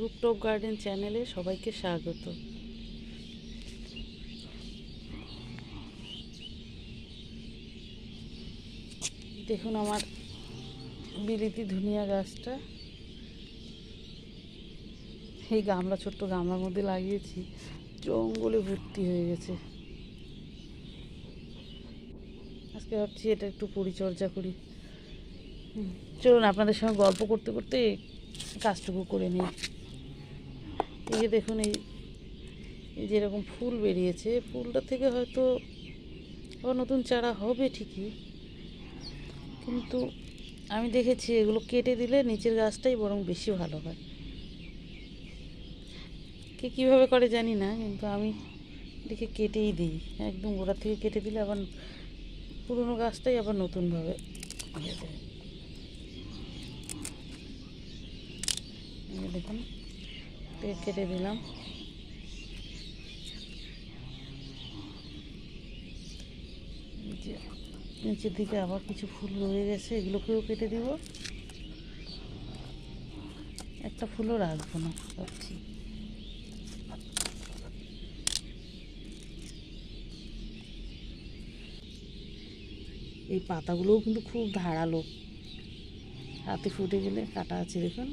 Rooftop garden চ্যানেলে সবাইকে স্বাগত। দেখুন আমার বিলিতি ধনিয়া গাছটা। এই গামলা, ছোট্ট গামলার মধ্যে লাগিয়েছি। জঙ্গলে ভর্তি হয়ে গেছে। আজকে ভাবছি এটা একটু পরিচর্যা করি। চলুন আপনাদের সঙ্গে গল্প করতে করতে কাজটুকু করে নিই। এই দেখুন, এই এই যে এরকম ফুল বেরিয়েছে, ফুলটা থেকে হয়তো আবার নতুন চারা হবে ঠিকই, কিন্তু আমি দেখেছি এগুলো কেটে দিলে নিচের গাছটাই বরং বেশি ভালো হয়। কে কীভাবে করে জানি না, কিন্তু আমি দেখে কেটেই দিই। একদম গোড়া থেকে কেটে দিলে আবার পুরনো গাছটাই আবার নতুনভাবে ইয়ে দেয় এই যে দেখুন কেটে দিলাম। নিচের দিকে আবার কিছু ফুল রয়ে গেছে, এগুলোকেও কেটে দিব। একটা ফুলও রাখব না, ভাবছি। এই পাতাগুলোও কিন্তু খুব ধারালো। হাতে ফুটে গেলে কাটা আছে, দেখুন।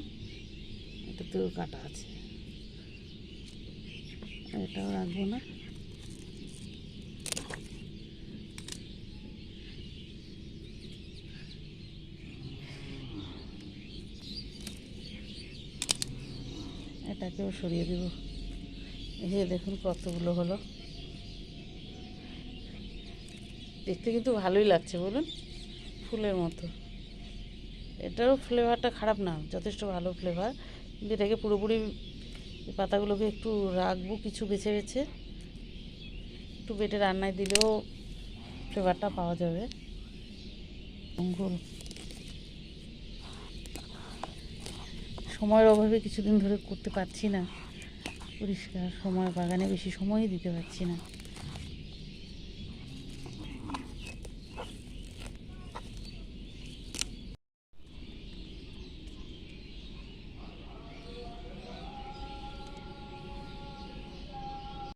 এটাতেও কাটা আছে। এটাও রাখব না। এটাকেও সরিয়ে দেব। এই যে দেখুন কতগুলো হলো। দেখতে কিন্তু ভালোই লাগছে বলুন, ফুলের মতো। এটারও ফ্লেভারটা খারাপ না, যথেষ্ট ভালো ফ্লেভার কিন্তু এটাকে পুরোপুরি এই পাতাগুলোকে একটু রাখব কিছু বেছে বেছে। একটু বেটে রান্নায় দিলেও ফ্লেভারটা পাওয়া যাবে। সময়ের অভাবে কিছুদিন ধরে করতে পারছি না। পরিষ্কার সময় বাগানে বেশি সময়ই দিতে পারছি না।